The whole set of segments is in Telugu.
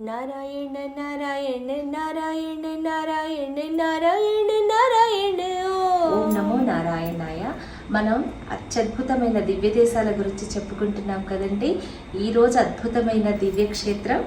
నారాయణ నారాయణ నారాయణ నారాయణ నారాయణ నారాయణ. ఓం నమో నారాయణాయ. మనం అత్యద్భుతమైన దివ్య దేశాల గురించి చెప్పుకుంటున్నాం కదండి. ఈరోజు అద్భుతమైన దివ్యక్షేత్రం.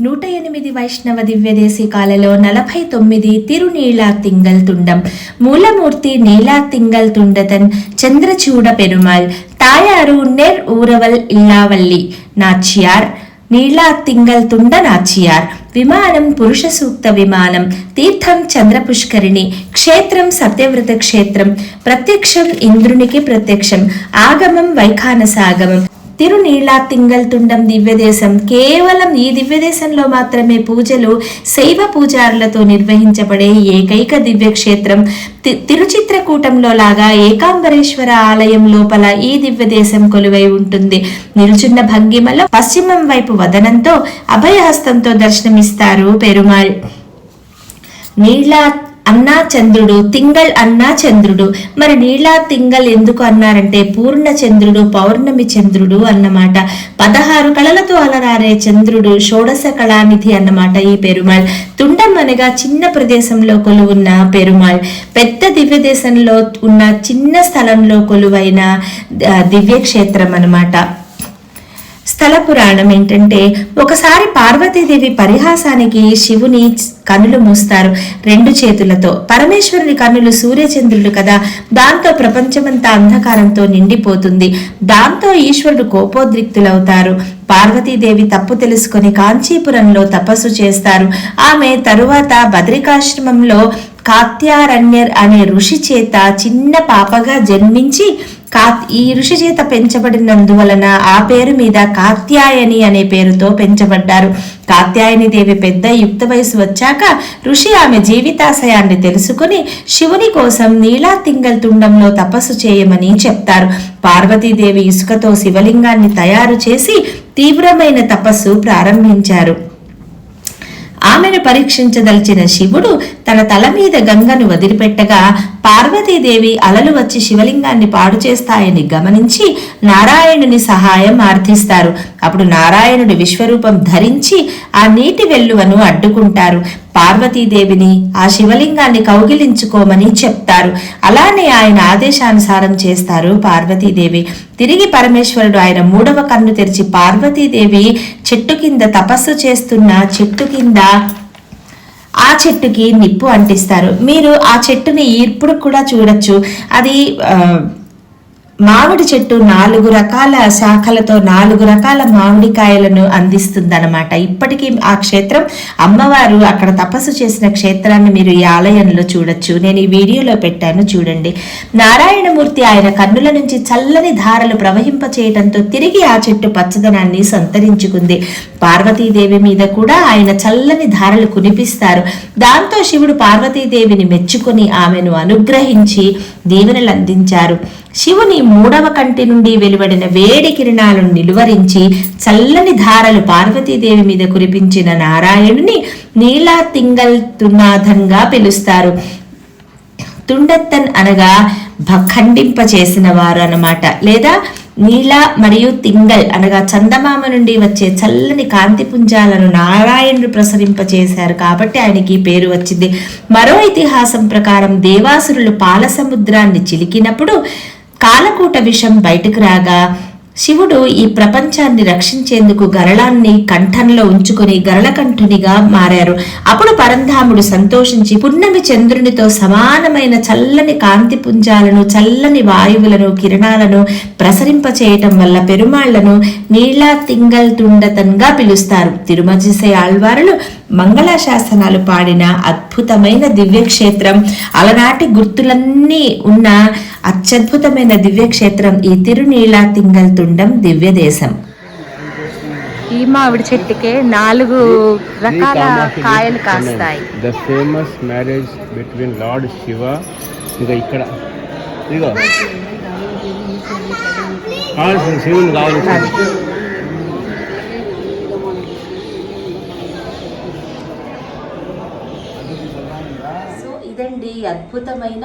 నూట ఎనిమిది వైష్ణవ దివ్యదేశికాలలో నలభై తొమ్మిది తిరునీలా తింగల్ తుండం. మూలమూర్తి నీలా తింగల్ తుండతన్ చంద్రచూడ పెరుమాల్ తాయారు నెర్ ఊరవల్ ఇల్లావల్లి నాచియార్ నీలా తింగల్ తుండ నాచియార్. విమానం పురుష సూక్త విమానం. తీర్థం చంద్రపుష్కరిణి. క్షేత్రం సత్యవ్రత క్షేత్రం. ప్రత్యక్షం ఇంద్రునికి ప్రత్యక్షం. ఆగమం వైఖానసాగమం తిరునీళా తింగల్ తుండం దివ్యదేశం. కేవలం ఈ దివ్యదేశంలో మాత్రమే పూజలు శైవ పూజారులతో నిర్వహించబడే ఏకైక దివ్యక్షేత్రం. తి తిరుచిత్రకూటంలో లాగా ఏకాంబరేశ్వర ఆలయం లోపల ఈ దివ్యదేశం కొలువై ఉంటుంది. నిల్చున్న భంగిమలో పశ్చిమం వైపు వదనంతో అభయహస్తంతో దర్శనమిస్తారు పెరుమాళ్. నీళ్ళ అన్నా చంద్రుడు తింగల్ అన్నా చంద్రుడు మరి నీలా తింగల్ ఎందుకు అన్నారంటే పూర్ణ చంద్రుడు పౌర్ణమి చంద్రుడు అన్నమాట. పదహారు కళలతో అలరారే చంద్రుడు షోడశ కళానిధి అన్నమాట ఈ పెరుమాళ్. తుండం అనగా చిన్న ప్రదేశంలో కొలువున్న పెరుమాళ్. పెద్ద దివ్య దేశంలో ఉన్న చిన్న స్థలంలో కొలువైన దివ్యక్షేత్రం అన్నమాట. స్థల పురాణం ఏంటంటే ఒకసారి పార్వతీదేవి పరిహాసానికి శివుని కన్నులు మూస్తారు రెండు చేతులతో. పరమేశ్వరుని కన్నులు సూర్యచంద్రుడు కదా దాంతో ప్రపంచమంతా అంధకారంతో నిండిపోతుంది. దాంతో ఈశ్వరుడు కోపోద్రిక్తులవుతారు. పార్వతీదేవి తప్పు తెలుసుకొని కాంచీపురంలో తపస్సు చేస్తారు. ఆమె తరువాత బద్రికాశ్రమంలో కాత్యారణ్యర్ అనే ఋషి చేత చిన్న పాపగా జన్మించి కా ఈ ఋషి చేత పెంచబడినందువలన ఆ పేరు మీద కాత్యాయని అనే పేరుతో పెంచబడ్డారు. కాత్యాయని దేవి పెద్ద యుక్త వయసు వచ్చాక ఋషి ఆమె జీవితాశయాన్ని తెలుసుకుని శివుని కోసం నీలా తింగల్ తుండంలో తపస్సు చేయమని చెప్తారు. పార్వతీదేవి ఇసుకతో శివలింగాన్ని తయారు చేసి తీవ్రమైన తపస్సు ప్రారంభించారు. ఆమెను పరీక్షించదలిచిన శివుడు తన తల మీద గంగను వదిలిపెట్టగా పార్వతీదేవి అలలు వచ్చి శివలింగాన్ని పాడు చేస్తాయని గమనించి నారాయణుని సహాయం ఆర్థిస్తారు. అప్పుడు నారాయణుడి విశ్వరూపం ధరించి ఆ నీటి వెల్లువను అడ్డుకుంటారు. పార్వతీదేవిని ఆ శివలింగాన్ని కౌగిలించుకోమని చెప్తారు. అలానే ఆయన ఆదేశానుసారం చేస్తారు పార్వతీదేవి. తిరిగి పరమేశ్వరుడు ఆయన మూడవ కన్ను తెరిచి పార్వతీదేవి చెట్టు కింద తపస్సు చేస్తున్న చెట్టు కింద ఆ చెట్టుకి నిప్పు అంటిస్తారు. మీరు ఆ చెట్టుని ఇప్పుడు కూడా చూడొచ్చు. అది మామిడి చెట్టు నాలుగు రకాల శాఖలతో నాలుగు రకాల మామిడికాయలను అందిస్తుందన్నమాట. ఇప్పటికీ ఆ క్షేత్రం అమ్మవారు అక్కడ తపస్సు చేసిన క్షేత్రాన్ని మీరు ఈ ఆలయంలో చూడొచ్చు. నేను ఈ వీడియోలో పెట్టాను చూడండి. నారాయణమూర్తి ఆయన కన్నుల నుంచి చల్లని ధారలు ప్రవహింప చేయడంతో తిరిగి ఆ చెట్టు పచ్చదనాన్ని సంతరించుకుంది. పార్వతీదేవి మీద కూడా ఆయన చల్లని ధారలు కునిపిస్తారు. దాంతో శివుడు పార్వతీదేవిని మెచ్చుకొని ఆమెను అనుగ్రహించి దీవెనలు అందించారు. శివుని మూడవ కంటి నుండి వెలువడిన వేడి కిరణాలను నిలువరించి చల్లని ధారలు పార్వతీదేవి మీద కురిపించిన నారాయణుని నీలా తింగల్ తునాథంగా పిలుస్తారు. తుండత్తన్ అనగా భ- ఖండింప చేసిన వారు అనమాట లేదా నీల మరియు తింగల్ అనగా చందమామ నుండి వచ్చే చల్లని కాంతి పుంజాలను నారాయణుడు ప్రసరింప చేశారు కాబట్టి ఆయనకి పేరు వచ్చింది. మరో ఇతిహాసం ప్రకారం దేవాసురులు పాల సముద్రాన్ని చిలికినప్పుడు కాలకూట విషం బయటకు రాగా శివుడు ఈ ప్రపంచాన్ని రక్షించేందుకు గరళాన్ని కంఠంలో ఉంచుకొని గరళకంఠునిగా మారారు. అప్పుడు పరంధాముడు సంతోషించి పున్నమి చంద్రునితో సమానమైన చల్లని కాంతి పుంజాలను చల్లని వాయువులను కిరణాలను ప్రసరింప చేయటం వల్ల పెరుమాళ్ళను నీళ్ళ తింగల్ తుండతన్గా పిలుస్తారు. తిరుమజిసే ఆళ్వారులు మంగళాశాసనాలు పాడిన అద్భుతమైన దివ్యక్షేత్రం. అలనాటి గుర్తులన్నీ ఉన్న అత్యద్భుతమైన దివ్యక్షేత్రం ఈ తిరునీలా తింగల్ తుండం దివ్యదేశం. ఈ మామిడి చెట్టుకే నాలుగు రకాల కాయలు కాస్తాయి. The famous marriage between lord Shiva ఇంకా ఇక్కడ ఇదిగో. కావాల్సిన శివుని కావాల్సిన సో ఇదండి అద్భుతమైన